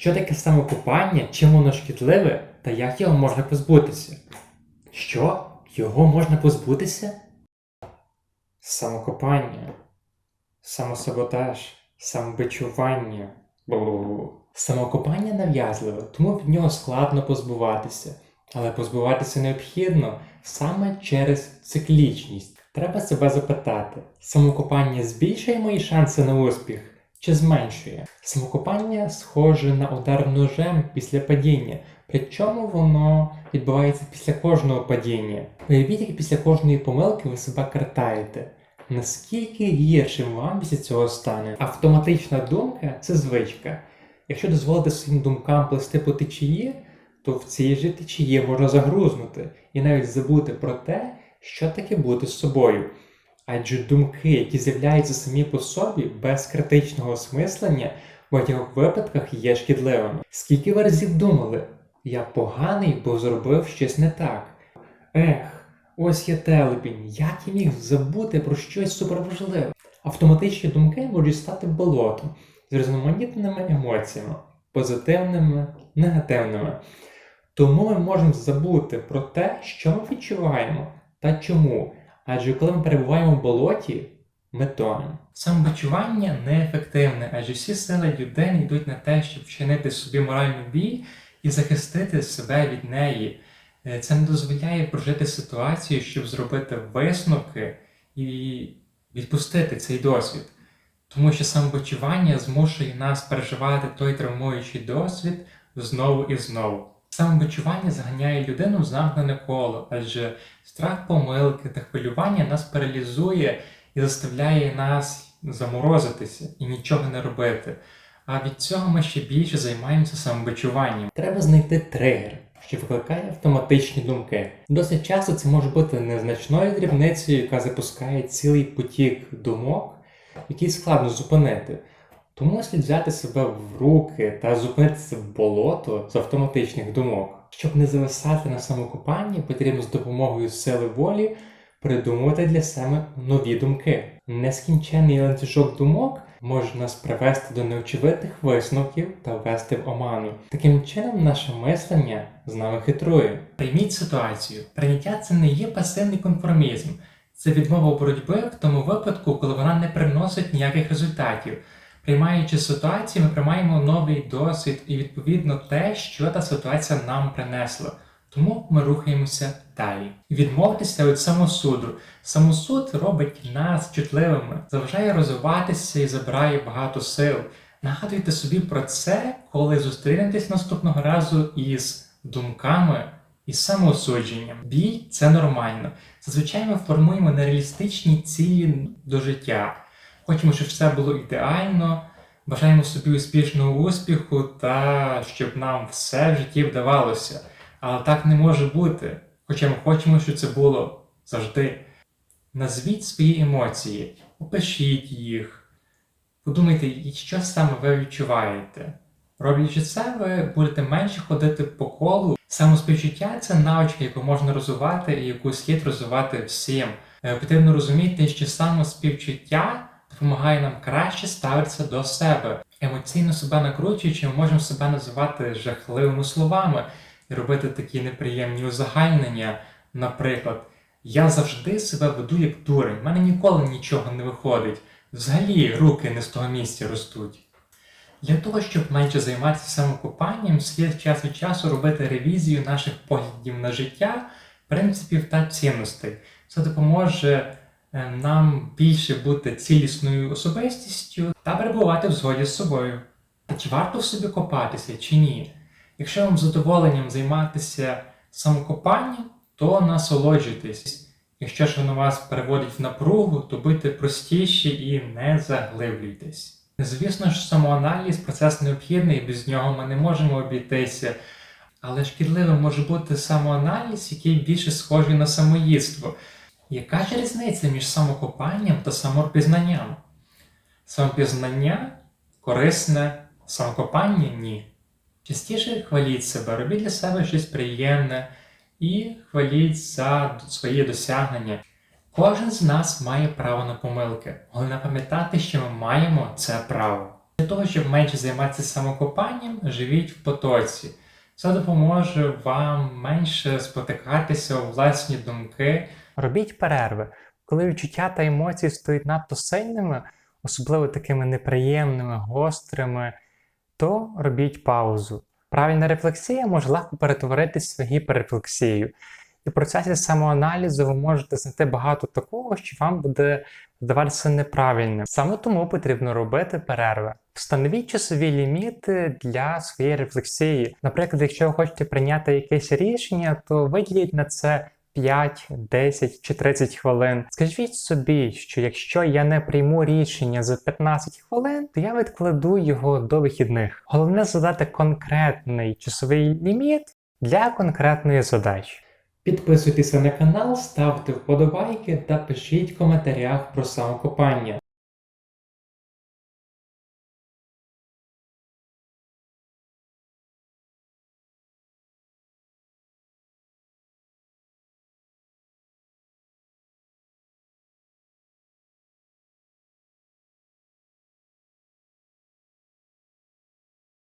Що таке самокопання, чим воно шкідливе та як його можна позбутися? Що? Його можна позбутися? Самокопання, самосаботаж, самобичування. Бу-бу-бу. Самокопання нав'язливе, тому від нього складно позбуватися. Але позбуватися необхідно саме через циклічність. Треба себе запитати: самокопання збільшує мої шанси на успіх чи зменшує? Самокопання схоже на удар ножем після падіння, причому воно відбувається після кожного падіння. Уявіть, як після кожної помилки ви себе картаєте. Наскільки гіршим вам після цього стане? Автоматична думка це звичка. Якщо дозволити своїм думкам плисти по течії, то в цій же течії можна загрузнути і навіть забути про те, що таке бути з собою. Адже думки, які з'являються самі по собі без критичного осмислення, в багатьох випадках є шкідливими. Скільки ви разів думали, я поганий, бо зробив щось не так. Ех, ось я телепінь, як я міг забути про щось суперважливе. Автоматичні думки можуть стати болотом з різноманітними емоціями, позитивними, негативними. Тому ми можемо забути про те, що ми відчуваємо та чому. Адже коли ми перебуваємо в болоті, ми тонемо. Самобичування неефективне, адже всі сили людини йдуть на те, щоб вчинити собі моральний бій і захистити себе від неї. Е, Це не дозволяє прожити ситуацію, щоб зробити висновки і відпустити цей досвід. Тому що самобичування змушує нас переживати той травмуючий досвід знову і знову. Самобичування заганяє людину в замкнене коло, адже страх помилки та хвилювання нас паралізує і заставляє нас заморозитися і нічого не робити. А від цього ми ще більше займаємося самобичуванням. Треба знайти тригер, що викликає автоматичні думки. Досить часто це може бути незначною дрібницею, яка запускає цілий потік думок, який складно зупинити. Тому слід взяти себе в руки та зупинитися в болото з автоматичних думок. Щоб не зависати на самокопанні, потрібно з допомогою сили волі придумувати для себе нові думки. Нескінченний ланцюжок думок може нас привести до неочевидних висновків та ввести в оману. Таким чином, наше мислення з нами хитрує. Прийміть ситуацію. Прийняття це не є пасивний конформізм, це відмова боротьби в тому випадку, коли вона не приносить ніяких результатів. Приймаючи ситуацію, ми приймаємо новий досвід і відповідно те, що та ситуація нам принесла. Тому ми рухаємося далі. Відмовтеся від самосуду. Самосуд робить нас чутливими, заважає розвиватися і забирає багато сил. Нагадуйте собі про це, коли зустрінетесь наступного разу із думками і самоосудженням. Біль це нормально. Зазвичай ми формуємо нереалістичні цілі до життя. Хочемо, щоб все було ідеально, бажаємо собі успішного успіху та щоб нам все в житті вдавалося. Але так не може бути. Хоча ми хочемо, щоб це було завжди. Назвіть свої емоції, опишіть їх, подумайте, що саме ви відчуваєте. Роблячи це, ви будете менше ходити по колу. Самоспівчуття це навичка, яку можна розвивати і яку слід розвивати всім. Е, Потрібно розуміти, що самоспівчуття допомагає нам краще ставитися до себе. Емоційно себе накручуючи, ми можемо себе називати жахливими словами і робити такі неприємні узагальнення. Наприклад, я завжди себе веду як дурень, в мене ніколи нічого не виходить. Взагалі руки не з того місця ростуть. Для того, щоб менше займатися самокопанням, слід час від часу робити ревізію наших поглядів на життя, принципів та цінностей. Це допоможе нам більше бути цілісною особистістю та перебувати в згоді з собою. Чи варто в собі копатися, чи ні? Якщо вам задоволенням займатися самокопанням, то насолоджуйтесь. Якщо ж воно вас переводить в напругу, то будьте простіші і не заглиблюйтесь. Звісно ж, самоаналіз процес необхідний, без нього ми не можемо обійтися. Але шкідливим може бути самоаналіз, який більше схожий на самоїдство. Яка ж різниця між самокопанням та самопізнанням? Самопізнання корисне, самокопання ні. Частіше хваліть себе, робіть для себе щось приємне і хваліть за свої досягнення. Кожен з нас має право на помилки. Головне пам'ятати, що ми маємо це право. Для того, щоб менше займатися самокопанням, живіть в потоці. Це допоможе вам менше спотикатися у власні думки. Робіть перерви, коли відчуття та емоції стоять надто сильними, особливо такими неприємними, гострими, то робіть паузу. Правильна рефлексія може легко перетворитися в гіперрефлексію. І в процесі самоаналізу ви можете знайти багато такого, що вам буде здаватися неправильним. Саме тому потрібно робити перерви. Встановіть часові ліміти для своєї рефлексії. Наприклад, якщо ви хочете прийняти якесь рішення, то виділіть на це 5, 10 чи 30 хвилин. Скажіть собі, що якщо я не прийму рішення за 15 хвилин, то я відкладу його до вихідних. Головне задати конкретний часовий ліміт для конкретної задачі. Підписуйтеся на канал, ставте вподобайки та пишіть в коментарях про самокопання.